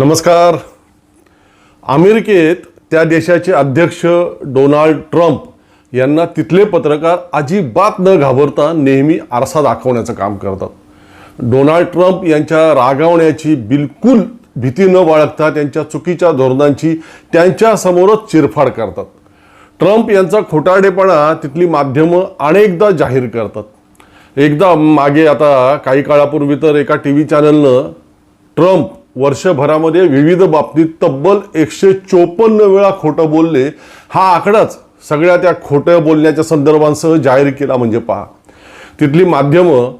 नमस्कार. अमेरिकेत त्या देशाचे अध्यक्ष डोनाल्ड ट्रम्प यांना तिथले पत्रकार अजिबात न घाबरता नेहमी आरसा दाखवण्याचं काम करतात. डोनाल्ड ट्रम्प यांच्या रागावण्याची बिलकुल भीती न बाळगता त्यांच्या चुकीच्या धोरणांची त्यांच्यासमोरच चिरफाड करतात. ट्रम्प यांचा खोटारडेपणा तिथली माध्यमं अनेकदा जाहीर करतात. एकदा मागे आता काही काळापूर्वी तर एका टी व्ही चॅनलनं ट्रम्प वर्षभरामध्ये विविध बाबतीत तब्बल एकशे चोपन्न वेळा खोटं बोलले हा आकडाच सगळ्या त्या खोटं बोलण्याच्या संदर्भांसह जाहीर केला म्हणजे पहा. तिथली माध्यमं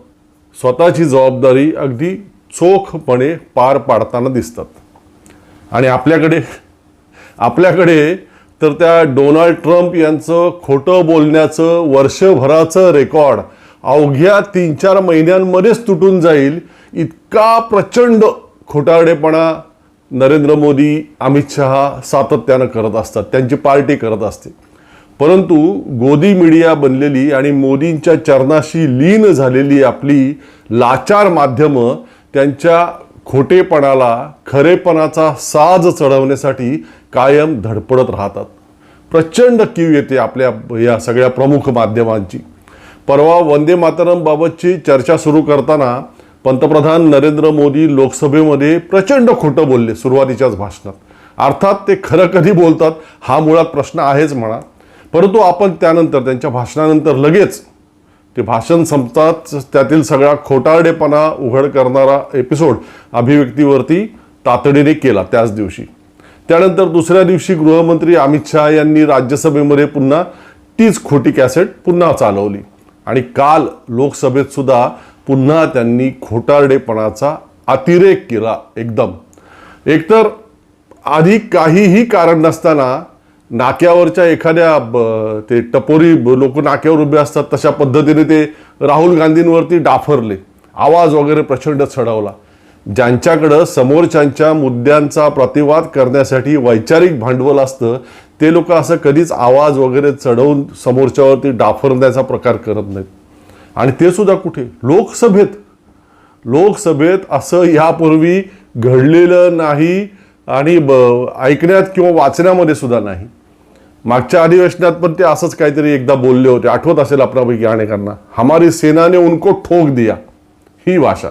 स्वतःची जबाबदारी अगदी चोखपणे पार पाडताना दिसतात. आणि आपल्याकडे आपल्याकडे तर त्या डोनाल्ड ट्रम्प यांचं खोटं बोलण्याचं वर्षभराचं रेकॉर्ड अवघ्या तीन चार महिन्यांमध्येच तुटून जाईल इतका प्रचंड खोटारडेपणा नरेंद्र मोदी अमित शहा सातत्यानं करत असतात. त्यांची पार्टी करत असते. परंतु गोदी मीडिया बनलेली आणि मोदींच्या चरणाशी लीन झालेली आपली लाचार माध्यमं त्यांच्या खोटेपणाला खरेपणाचा साज चढवण्यासाठी कायम धडपडत राहतात. प्रचंड कीव येते आपल्या या सगळ्या प्रमुख माध्यमांची. परवा वंदे मातरम बाबतची चर्चा सुरू करताना पंतप्रधान नरेंद्र मोदी लोकसभेमध्ये प्रचंड खोटं बोलले सुरुवातीच्याच भाषणात. अर्थात ते खरं कधी बोलतात हा मुळात प्रश्न आहेच म्हणा. परंतु आपण त्यानंतर त्यांच्या भाषणानंतर लगेच ते भाषण संपताच त्यातील सगळा खोटारडेपणा उघड करणारा एपिसोड अभिव्यक्तीवरती तातडीने केला त्याच दिवशी. त्यानंतर दुसऱ्या दिवशी गृहमंत्री अमित शहा यांनी राज्यसभेमध्ये पुन्हा तीच खोटी कॅसेट पुन्हा चालवली. आणि काल लोकसभेत सुद्धा पुन्हा त्यांनी खोटारडेपणाचा अतिरेक केला एकदम. एकतर आधी काहीही कारण नसताना नाक्यावरच्या एखाद्या ब- ते टपोरी लोक नाक्यावर उभे असतात तशा पद्धतीने ते राहुल गांधींवरती डाफरले. आवाज वगैरे प्रचंड चढवला. ज्यांच्याकडं समोरच्यांच्या मुद्द्यांचा प्रतिवाद करण्यासाठी वैचारिक भांडवल असतं ते लोक असं कधीच आवाज वगैरे चढवून समोरच्यावरती डाफरण्याचा प्रकार करत नाहीत. आणि ते सुद्धा कुठे? लोकसभेत. लोकसभेत असं यापूर्वी घडलेलं नाही आणि ब- ऐकण्यात किंवा वाचण्यामध्ये सुद्धा नाही. मागच्या अधिवेशनात पण ते असंच काहीतरी एकदा बोलले होते. आठवत असेल आपल्यापैकी अनेकांना. हमारी सेनाने उनको ठोक दिया. ही भाषा.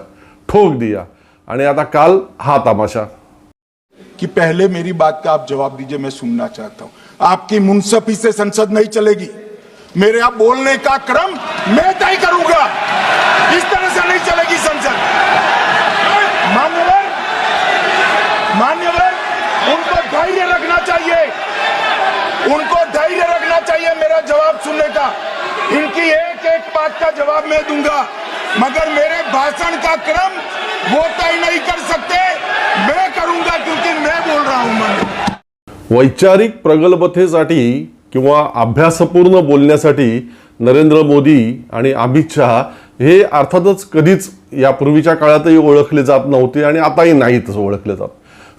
ठोक दिया. आणि आता काल हा तमाशा. कि पहले मेरी बात का आप जवाब दीजिए मैं सुनना चाहता हूं। आपकी मुनसफी से संसद नहीं चलेगी। मेरे यहाँ बोलने का क्रम मैं तय करूंगा। इस तरह से नहीं चलेगी संसद मान्यवर मान्यवर उनको धैर्य रखना चाहिए। उनको धैर्य रखना चाहिए मेरा जवाब सुनने का। इनकी एक एक बात का जवाब मैं दूंगा। मगर मेरे भाषण का क्रम वो तय नहीं कर सकते। मैं करूंगा क्योंकि मैं बोल रहा हूं मैं वैचारिक प्रगल्भतेसाठी किंवा अभ्यासपूर्ण बोलण्यासाठी नरेंद्र मोदी आणि अमित शहा हे अर्थातच कधीच यापूर्वीच्या काळातही ओळखले जात नव्हते आणि आताही नाहीतच ओळखले जात.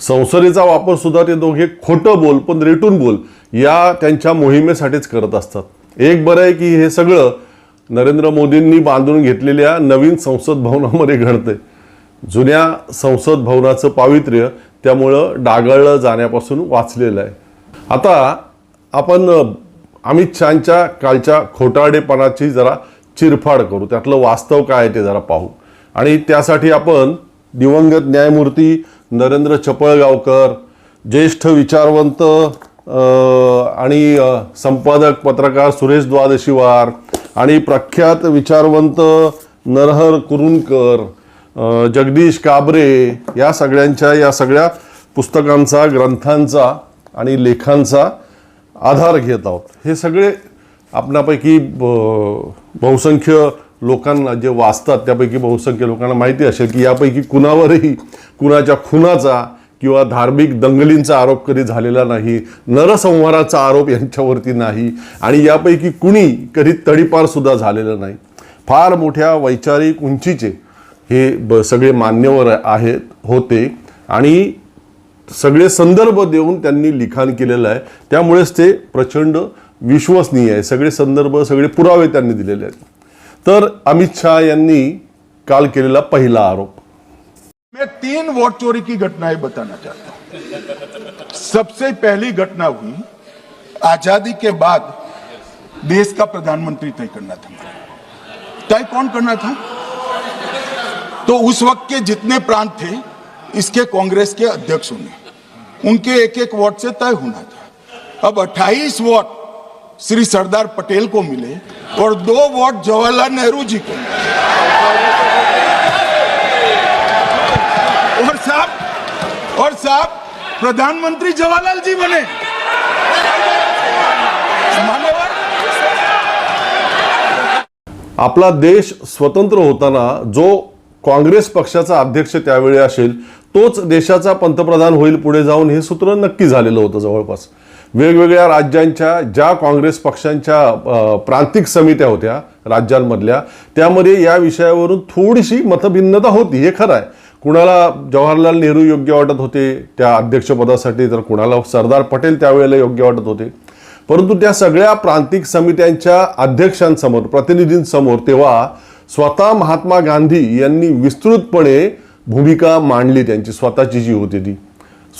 संसदेचा वापर सुद्धा ते दोघे खोटं बोल पण रेटून बोल या त्यांच्या मोहिमेसाठीच करत असतात. एक बरं आहे की हे सगळं नरेंद्र मोदींनी बांधून घेतलेल्या नवीन संसद भवनामध्ये घडतंय. जुन्या संसद भवनाचं पावित्र्य त्यामुळं डागाळलं जाण्यापासून वाचलेलं आहे. आता आपण अमित शहाच्या कालच्या खोटारडेपणाची जरा चिरफाड करू. त्यातलं वास्तव काय आहे ते जरा पाहू. आणि त्यासाठी आपण दिवंगत न्यायमूर्ती नरेंद्र चपळगावकर ज्येष्ठ विचारवंत आणि संपादक पत्रकार सुरेश द्वादशीवार आणि प्रख्यात विचारवंत नरहर कुरुंकर जगदीश काबरे या सगळ्यांच्या या सगळ्या पुस्तकांचा ग्रंथांचा आणि लेखांचा आधार घेत आहोत. हे सगळे आपणापैकी ब- बहुसंख्य लोकांना जे वाचतात त्यापैकी बहुसंख्य लोकांना माहिती असेल की यापैकी कुणावरही कुणाच्या खुनाचा किंवा धार्मिक दंगलींचा आरोप कधी झालेला नाही नरसंहाराचा आरोप यांच्यावरती नाही आणि यापैकी कुणी कधी तडीपारसुद्धा झालेलं नाही. फार मोठ्या वैचारिक उंचीचे हे ब सगळे मान्यवर आहेत होते आणि सगळे संदर्भ देऊन त्यांनी लिखाण त्यामुळेच ते प्रचंड विश्वसनीय आहे. सगळे संदर्भ, सगळे पुरावे दिलेले तर अमित शाह काल केलेला पहिला आरोप. मैं तीन वोट चोरी की घटनाएँ बताना चाहता हूँ। सबसे पहली घटना हुई, आज़ादी के बाद देश का प्रधानमंत्री तय करना था तय कौन करना था? तो उस वक्त के जितने प्रांत थे, इसके कांग्रेस के अध्यक्षों ने। उनके एक एक वोट से तय होना था। अब 28 वोट श्री सरदार पटेल को मिले और दो वोट जवाहरलाल नेहरू जी को मिले। और साहब और साहब प्रधानमंत्री जवाहरलाल जी बने। आपला देश स्वतंत्र होताना जो काँग्रेस पक्षाचा अध्यक्ष त्यावेळी असेल तोच देशाचा पंतप्रधान होईल पुढे जाऊन हे सूत्र नक्की झालेलं होतं जवळपास. वेगवेगळ्या राज्यांच्या ज्या काँग्रेस पक्षांच्या प्रांतिक समित्या होत्या राज्यांमधल्या त्यामध्ये या विषयावरून थोडीशी मतभिन्नता होती. हे खरं आहे. कुणाला जवाहरलाल नेहरू योग्य वाटत होते त्या अध्यक्षपदासाठी तर कुणाला सरदार पटेल त्यावेळेला योग्य वाटत होते. परंतु त्या सगळ्या प्रांतिक समित्यांच्या अध्यक्षांसमोर प्रतिनिधींसमोर तेव्हा स्वतः महात्मा गांधी यांनी विस्तृतपणे भूमिका मांडली त्यांची स्वतःची जी होती ती.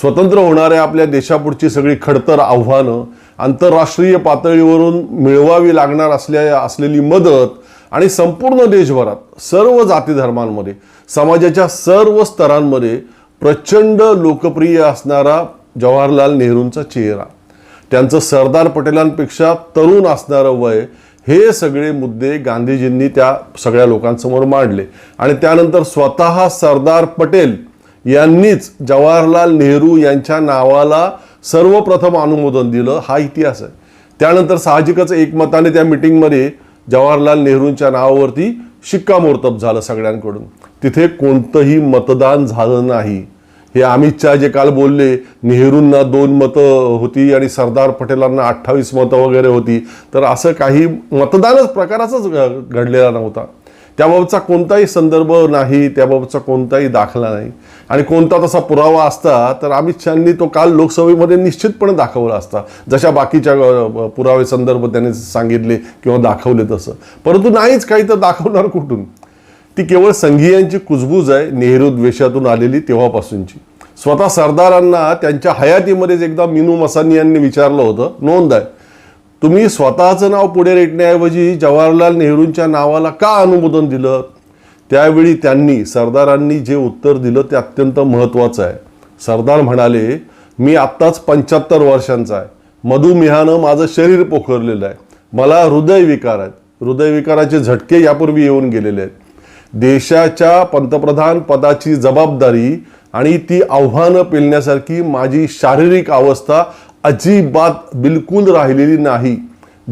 स्वतंत्र होणाऱ्या आपल्या देशापुढची सगळी खडतर आव्हानं आंतरराष्ट्रीय पातळीवरून मिळवावी लागणार असल्या असलेली मदत आणि संपूर्ण देशभरात सर्व जाती धर्मांमध्ये समाजाच्या सर्व स्तरांमध्ये प्रचंड लोकप्रिय असणारा जवाहरलाल नेहरूंचा चेहरा. त्यांचं सरदार पटेलांपेक्षा तरुण असणारं वय हे सगळे मुद्दे गांधीजींनी त्या सगळ्या लोकांसमोर मांडले. आणि त्यानंतर स्वतः सरदार पटेल यांनीच जवाहरलाल नेहरू यांच्या नावाला सर्वप्रथम अनुमोदन दिलं. हा इतिहास आहे. त्यानंतर साहजिकच एकमताने त्या मिटिंगमध्ये जवाहरलाल नेहरूंच्या नावावरती शिक्कामोर्तब झालं सगळ्यांकडून. तिथे कोणतंही मतदान झालं नाही. हे अमित शहा जे काल बोलले नेहरूंना दोन मतं होती आणि सरदार पटेलांना अठ्ठावीस मतं वगैरे होती तर असं काही मतदानच प्रकाराचाच घडलेला नव्हता. त्याबाबतचा कोणताही संदर्भ नाही त्याबाबतचा कोणताही दाखला नाही. आणि कोणता तसा पुरावा असता तर अमित शहानी तो काल लोकसभेमध्ये निश्चितपणे दाखवला असता. जशा बाकीच्या पुरावे संदर्भ त्याने सांगितले किंवा दाखवले तसं. परंतु नाहीच काही तर दाखवणार कुठून? ती केवळ संघीयांची कुजबूज आहे नेहरू द्वेषातून आलेली तेव्हापासूनची. स्वतः सरदारांना त्यांच्या हयातीमध्येच एकदा मिनू मसानी यांनी विचारलं होतं नोंद आहे. तुम्ही स्वतःचं नाव पुढे रेटण्याऐवजी जवाहरलाल नेहरूंच्या नावाला का अनुमोदन दिलं? त्यावेळी त्यांनी सरदारांनी जे उत्तर दिलं ते अत्यंत महत्त्वाचं आहे. सरदार म्हणाले मी आत्ताच पंच्याहत्तर वर्षांचा आहे. मधुमेहानं माझं शरीर पोखरलेलं आहे. मला हृदयविकार आहेत. हृदयविकाराचे झटके यापूर्वी येऊन गेलेले आहेत. देशाच्या पंतप्रधान पदाची जबाबदारी आणि ती आव्हानं पेलण्यासारखी माझी शारीरिक अवस्था अजिबात बिलकुल राहिलेली नाही.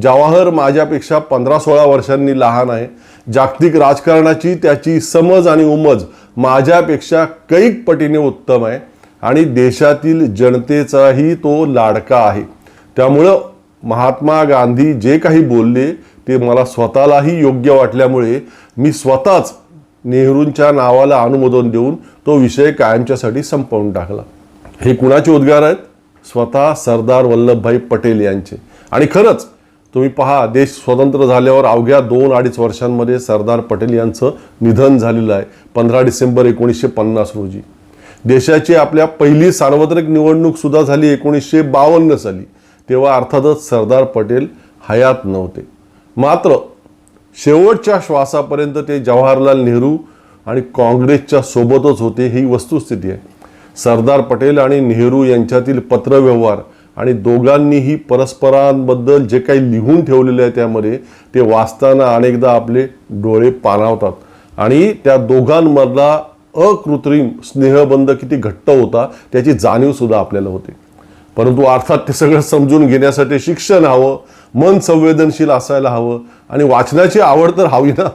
जवाहर माझ्यापेक्षा पंधरा सोळा वर्षांनी लहान आहे. जागतिक राजकारणाची त्याची समज आणि उमज माझ्यापेक्षा कैक पटीने उत्तम आहे आणि देशातील जनतेचाही तो लाडका आहे. त्यामुळं महात्मा गांधी जे काही बोलले ते मला स्वतःलाही योग्य वाटल्यामुळे मी स्वतःच नेहरूंच्या नावाला अनुमोदन देऊन तो विषय कायमच्यासाठी संपवून टाकला. हे कुणाचे उद्गार आहेत? स्वतः सरदार वल्लभभाई पटेल यांचे. आणि खरंच तुम्ही पहा देश स्वतंत्र झाल्यावर अवघ्या दोन अडीच वर्षांमध्ये सरदार पटेल यांचं निधन झालेलं आहे पंधरा डिसेंबर एकोणीसशे पन्नास रोजी. देशाची आपल्या पहिली सार्वत्रिक निवडणूक सुद्धा झाली एकोणीसशे बावन्न साली. तेव्हा अर्थातच सरदार पटेल हयात नव्हते. मात्र शेवटच्या श्वासापर्यंत ते जवाहरलाल नेहरू आणि काँग्रेसच्या सोबतच होते ही वस्तुस्थिती आहे. सरदार पटेल आणि नेहरू यांच्यातील पत्रव्यवहार आणि दोघांनीही परस्परांबद्दल जे काही लिहून ठेवलेलं आहे त्यामध्ये ते वाचताना अनेकदा आपले डोळे पाणावतात. आणि त्या दोघांमधला अकृत्रिम स्नेहबंध किती घट्ट होता त्याची जाणीव सुद्धा आपल्याला होते. परंतु अर्थात ते सगळं समजून घेण्यासाठी शिक्षण हवं मन संवेदनशील असायला हवं आणि वाचनाची आवड तर हवी ना.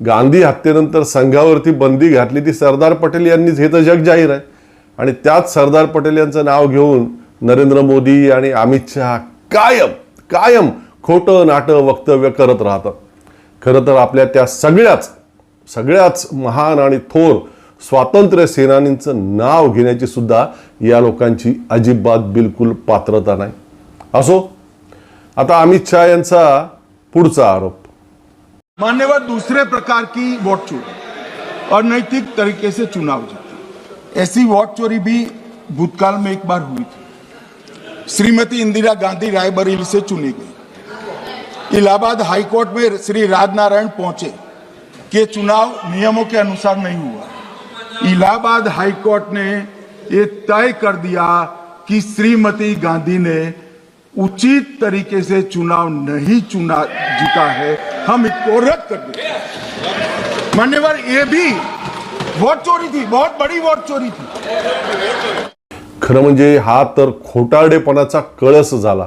गांधी हत्येनंतर संघावरती बंदी घातली ती सरदार पटेल यांनीच हे तर जग जाहीर आहे. आणि त्याच सरदार पटेल यांचं नाव घेऊन नरेंद्र मोदी आणि अमित शहा कायम कायम खोटं नाटं वक्तव्य करत राहतात. खरं तर आपल्या त्या सगळ्याच सगळ्याच महान आणि थोर स्वातंत्र्य सेनानींचं नाव घेण्याची सुद्धा या लोकांची अजिबात बिलकुल पात्रता नाही. असो? आता अमित शहा यांचा पुढचा आरोप. मान्यवर दूसरे प्रकार की वोट चोरी और नैतिक तरीके से चुनाव जीतना ऐसी वोट चोरी भी भूतकाल में एक बार हुई थी। श्रीमती इंदिरा गांधी रायबरेली से चुनी गई। इलाहाबाद हाईकोर्ट में श्री राजनारायण पहुंचे कि चुनाव नियमों के अनुसार नहीं हुआ। इलाहाबाद हाईकोर्ट ने ये तय कर दिया कि श्रीमती गांधी ने उचित तरीके से चुनाव नहीं चुना जीता है। हम इसको रद्द कर देते मान्यवर ये भी वोट चोरी थी बहुत बड़ी वोट चोरी थी। खरं म्हणजे हा तर खोटारडेपणाचा कळस झाला.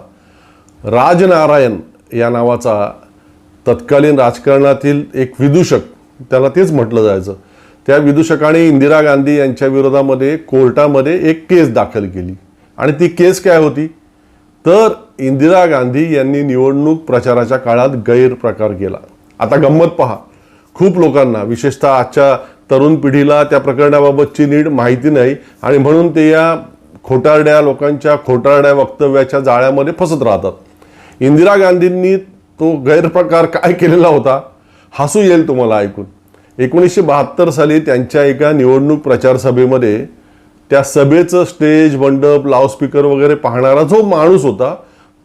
राजनारायण या नावाचा तत्कालीन राजकारणातील एक विदूषक त्याला तेच म्हटलं जायचं. त्या विदूषकाने इंदिरा गांधी यांच्या विरोधामध्ये कोर्टामध्ये एक केस दाखल केली. आणि ती केस काय होती? तर इंदिरा गांधी यांनी निवडणूक प्रचाराच्या काळात गैरप्रकार केला. आता गंमत पहा. खूप लोकांना विशेषतः आजच्या तरुण पिढीला त्या प्रकरणाबाबतची नीट माहिती नाही आणि म्हणून ते या खोटारड्या लोकांच्या खोटारड्या वक्तव्याच्या जाळ्यामध्ये फसत राहतात. इंदिरा गांधींनी तो गैरप्रकार काय केलेला होता? हसू येईल तुम्हाला ऐकून. एकोणीसशे बहात्तर साली त्यांच्या एका निवडणूक प्रचार सभेमध्ये त्या सभेचं स्टेज मंडप लाऊडस्पीकर वगैरे पाहणारा जो माणूस होता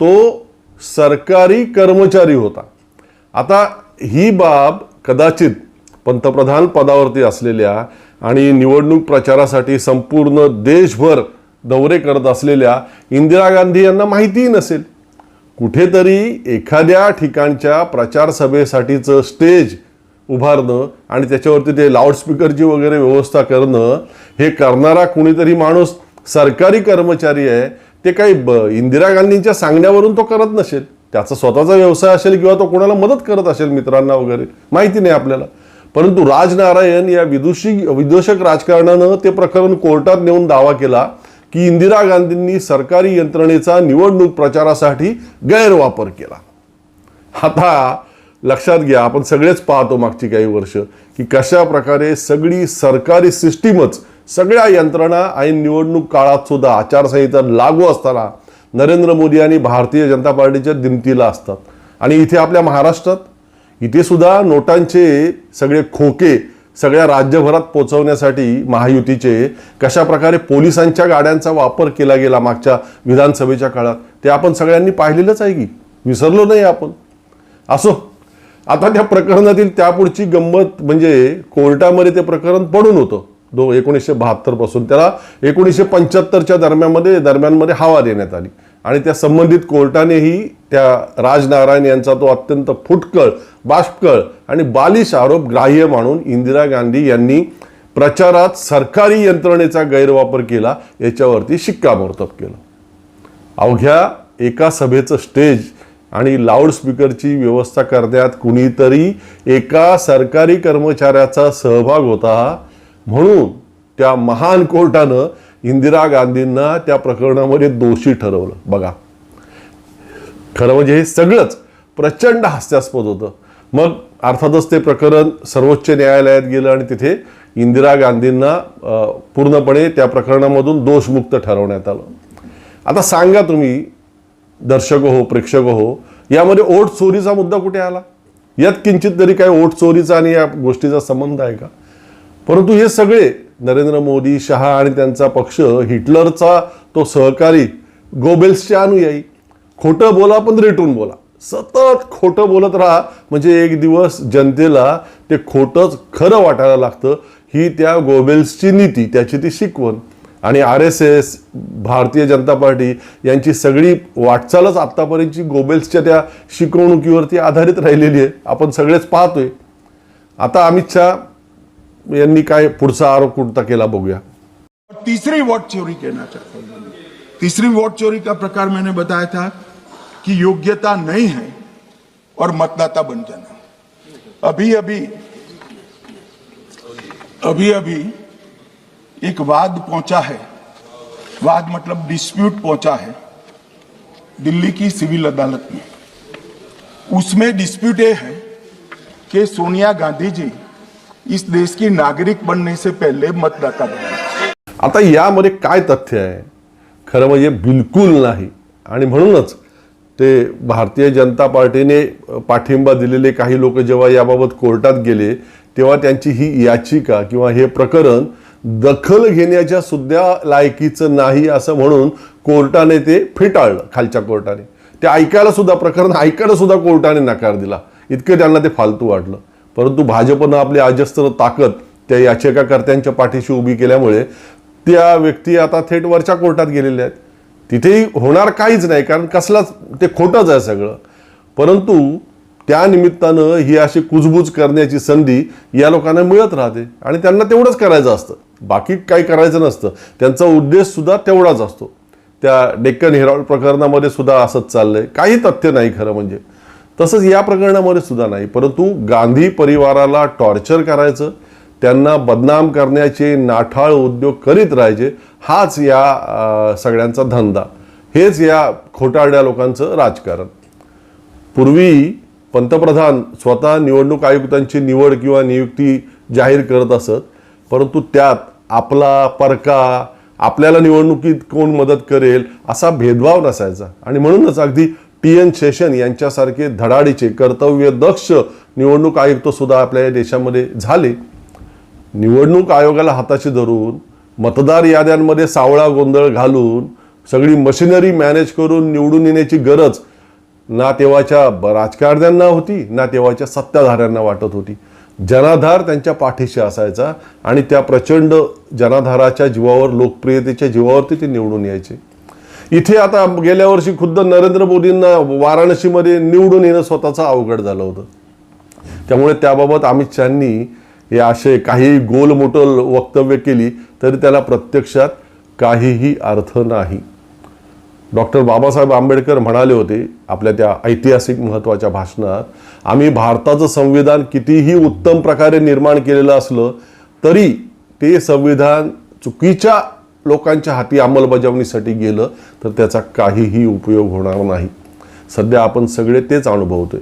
तो सरकारी कर्मचारी होता. आता ही बाब कदाचित पंतप्रधान पदावरती असलेल्या आणि निवडणूक प्रचारासाठी संपूर्ण देशभर दौरे करत असलेल्या इंदिरा गांधी यांना माहितीही नसेल. कुठेतरी एखाद्या ठिकाणच्या प्रचार सभेसाठीचं स्टेज उभारणं आणि त्याच्यावरती ते लाऊडस्पीकरची वगैरे व्यवस्था करणं हे करणारा कुणीतरी माणूस सरकारी कर्मचारी आहे ते काही ब इंदिरा गांधींच्या सांगण्यावरून तो करत नसेल. त्याचा स्वतःचा व्यवसाय असेल किंवा तो कोणाला मदत करत असेल मित्रांना वगैरे माहिती नाही आपल्याला. परंतु राजनारायण या विदुषी विदूषक राजकारणानं ते प्रकरण कोर्टात नेऊन दावा केला की इंदिरा गांधींनी सरकारी यंत्रणेचा निवडणूक प्रचारासाठी गैरवापर केला. आता लक्षात घ्या आपण सगळेच पाहतो मागची काही वर्ष की कशा प्रकारे सगळी सरकारी सिस्टीमच सगळ्या यंत्रणा आणि निवडणूक काळात सुद्धा आचारसंहिता लागू असताना नरेंद्र मोदी आणि भारतीय जनता पार्टीच्या दिमतीला असतात. आणि इथे आपल्या महाराष्ट्रात इथे सुद्धा नोटांचे सगळे खोके सगळ्या राज्यभरात पोहोचवण्यासाठी महायुतीचे कशा प्रकारे पोलिसांच्या गाड्यांचा वापर केला गेला मागच्या विधानसभेच्या काळात ते आपण सगळ्यांनी पाहिलेलंच आहे की विसरलो नाही आपण. असो आता त्या प्रकरणातील त्यापुढची गंमत म्हणजे कोर्टामध्ये ते प्रकरण पडून होतं. दो एकोणीसशे बहात्तरपासून त्याला एकोणीसशे पंच्याहत्तरच्या दरम्यानमध्ये दरम्यानमध्ये हवा देण्यात आली. आणि त्या संबंधित कोर्टानेही त्या राजनारायण यांचा तो अत्यंत फुटकळ बाष्पकळ आणि बालिश आरोप ग्राह्य मानून इंदिरा गांधी यांनी प्रचारात सरकारी यंत्रणेचा गैरवापर केला याच्यावरती शिक्कामोर्तब केलं. अवघ्या एका सभेचं स्टेज आणि लाऊडस्पीकरची व्यवस्था करण्यात कुणीतरी एका सरकारी कर्मचाऱ्याचा सहभाग होता. म्हणून त्या महान कोर्टानं इंदिरा गांधींना त्या प्रकरणामध्ये दोषी ठरवलं. बघा. खरं म्हणजे हे सगळंच प्रचंड हास्यास्पद होतं. मग अर्थातच ते प्रकरण सर्वोच्च न्यायालयात गेलं आणि तिथे इंदिरा गांधींना पूर्णपणे त्या प्रकरणामधून दोषमुक्त ठरवण्यात आलं. आता सांगा तुम्ही दर्शक हो प्रेक्षक हो यामध्ये ओट चोरीचा मुद्दा कुठे आला? यात किंचित तरी काय ओट चोरीचा आणि या गोष्टीचा संबंध आहे का? परंतु हे सगळे नरेंद्र मोदी शहा आणि त्यांचा पक्ष हिटलरचा तो सहकारी गोबेल्सचे अनुयायी. खोटं बोला पण रेटून बोला. सतत खोटं बोलत राहा. म्हणजे एक दिवस जनतेला ते खोटंच खरं वाटायला लागतं. ही त्या गोबेल्सची नीती त्याची ती शिकवण. आणि R S S Bharatiya Janata party यांची सगळी वाटचालच आत्तापर्यंतची गोबेल्सच्या त्या शिकवणुकीवरती आधारित राहिलेली आहे. आपण सगळेच पाहतोय. आता अमित शहा यांनी काय पुढचा आरोप कुठचा केला बघूया. तिसरी तीसरी वोट चोरी कहना चाहता वॉट तीसरी वोट चोरी का प्रकार मैंने बताया था कि योग्यता नहीं है और मतदाता बन जाना। अभी अभी अभी अभी एक वाद पहुंचा है। वाद मतलब डिस्प्यूट पहुंचा है दिल्ली की सिविल अदालत में। उसमें डिस्प्यूट ये है कि सोनिया गांधी जी इस देश की नागरिक बनने से पहले मतदाता बने। आता यामध्ये काय तथ्य आहे? खरं म्हणजे बिलकुल नाही। आणि म्हणूनच ते भारतीय जनता पार्टीने पाठिंबा दिलेले काही लोक जेव्हा याबाबत कोर्टात गेले तेव्हा त्यांची ही याचिका किंवा हे प्रकरण दखल घेण्याच्या सुद्धा लायकीचं नाही असं म्हणून कोर्टाने ते फेटाळलं खालच्या कोर्टाने. ते ऐकायला सुद्धा प्रकरण ऐकायला सुद्धा कोर्टाने नकार दिला. इतकं त्यांना ते फालतू वाटलं. परंतु भाजपनं आपली अजस्त्र ताकद त्या याचिकाकर्त्यांच्या पाठीशी उभी केल्यामुळे त्या व्यक्ती आता थेट वरच्या कोर्टात गेलेल्या आहेत. तिथेही होणार काहीच नाही कारण कसलाच ते खोटंच आहे सगळं. परंतु त्या निमित्तानं ही अशी कुजबूज करण्याची संधी या लोकांना मिळत राहते आणि त्यांना तेवढंच करायचं असतं. बाकी काही करायचं नसतं. त्यांचा उद्देश सुद्धा तेवढाच असतो. त्या डेक्कन हेराल्ड प्रकरणामध्ये सुद्धा असंच चाललंय. काही तथ्य नाही खरं म्हणजे. तसंच या प्रकरणामध्ये सुद्धा नाही. परंतु गांधी परिवाराला टॉर्चर करायचं त्यांना बदनाम करण्याचे नाठाळ उद्योग करीत राहायचे हाच या सगळ्यांचा धंदा. हेच या खोटारड्या लोकांचं राजकारण. पूर्वी पंतप्रधान स्वतः निवडणूक आयुक्तांची निवड किंवा नियुक्ती जाहीर करत असत. परंतु त्यात आपला परका आपल्याला निवडणुकीत कोण मदत करेल असा भेदभाव नसायचा. आणि म्हणूनच अगदी टी एन शेषन यांच्यासारखे धडाडीचे कर्तव्यदक्ष निवडणूक आयुक्त सुद्धा आपल्या या देशामध्ये झाले. निवडणूक आयोगाला हाताशी धरून मतदार याद्यांमध्ये सावळा गोंधळ घालून सगळी मशिनरी मॅनेज करून निवडून येण्याची गरज ना तेव्हाच्या राजकारण्यांना होती ना तेव्हाच्या सत्ताधाऱ्यांना वाटत होती. जनाधार त्यांच्या पाठीशी असायचा आणि त्या प्रचंड जनाधाराच्या जीवावर लोकप्रियतेच्या जीवावरती ते निवडून यायचे. इथे आता गेल्या वर्षी खुद्द नरेंद्र मोदींना वाराणसीमध्ये निवडून येणं स्वतःचं अवघड झालं होतं. त्यामुळे त्याबाबत अमित शहानी हे असे काही गोलमोटल वक्तव्य केली तरी त्याला प्रत्यक्षात काहीही अर्थ नाही. डॉक्टर बाबासाहेब आंबेडकर म्हणाले होते आपल्या त्या ऐतिहासिक महत्त्वाच्या भाषणात आम्ही भारताचं संविधान कितीही उत्तम प्रकारे निर्माण केलेलं असलं तरी ते संविधान चुकीच्या लोकांच्या हाती अंमलबजावणीसाठी गेलं तर त्याचा काहीही उपयोग होणार नाही. सध्या आपण सगळे तेच अनुभवतोय.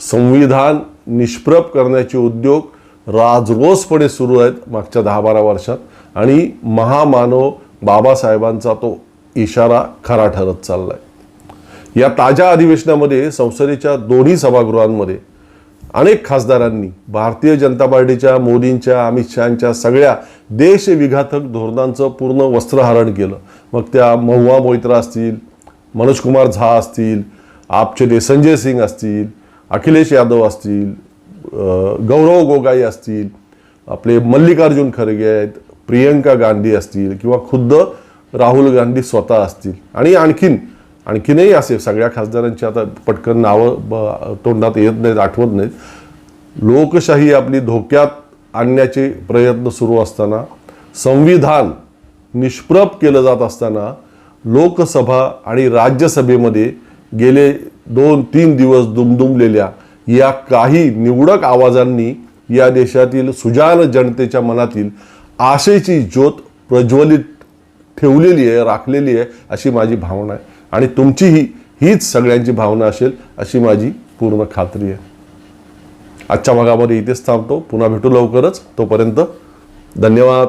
संविधान निष्प्रभ करण्याचे उद्योग राजरोसपणे सुरू आहेत मागच्या दहा बारा वर्षात आणि महामानव बाबासाहेबांचा तो इशारा खरा ठरत चाललाय. या ताज्या अधिवेशनामध्ये संसदेच्या दोन्ही सभागृहांमध्ये अनेक खासदारांनी भारतीय जनता पार्टीच्या मोदींच्या अमित शहाच्या सगळ्या देशविघातक धोरणांचं पूर्ण वस्त्रहरण केलं. मग त्या महुआ मोहित्रा असतील मनोजकुमार झा असतील आपचे संजय सिंग असतील अखिलेश यादव असतील गौरव गोगाई असतील आपले मल्लिकार्जुन खरगे आहेत प्रियंका गांधी असतील किंवा खुद्द राहुल गांधी स्वतः असतील. आणि आणखीन आणखीनही असे सगळ्या खासदारांची आता पटकन नावं तोंडात येत नाहीत आठवत नाहीत. लोकशाही आपली धोक्यात आणण्याचे प्रयत्न सुरू असताना संविधान निष्प्रभ केलं जात असताना लोकसभा आणि राज्यसभेमध्ये गेले दोन तीन दिवस दुमदुमलेल्या या काही निवडक आवाजांनी या देशातील सुजान जनतेच्या मनातील आशेची ज्योत प्रज्वलित ठेवलेली आहे राखलेली आहे अशी माझी भावना आहे. आणि तुमचीही हीच सगळ्यांची भावना असेल अशी माझी पूर्ण खात्री आहे. आजच्या भागामध्ये इथेच थांबतो. पुन्हा भेटू लवकरच. तोपर्यंत धन्यवाद.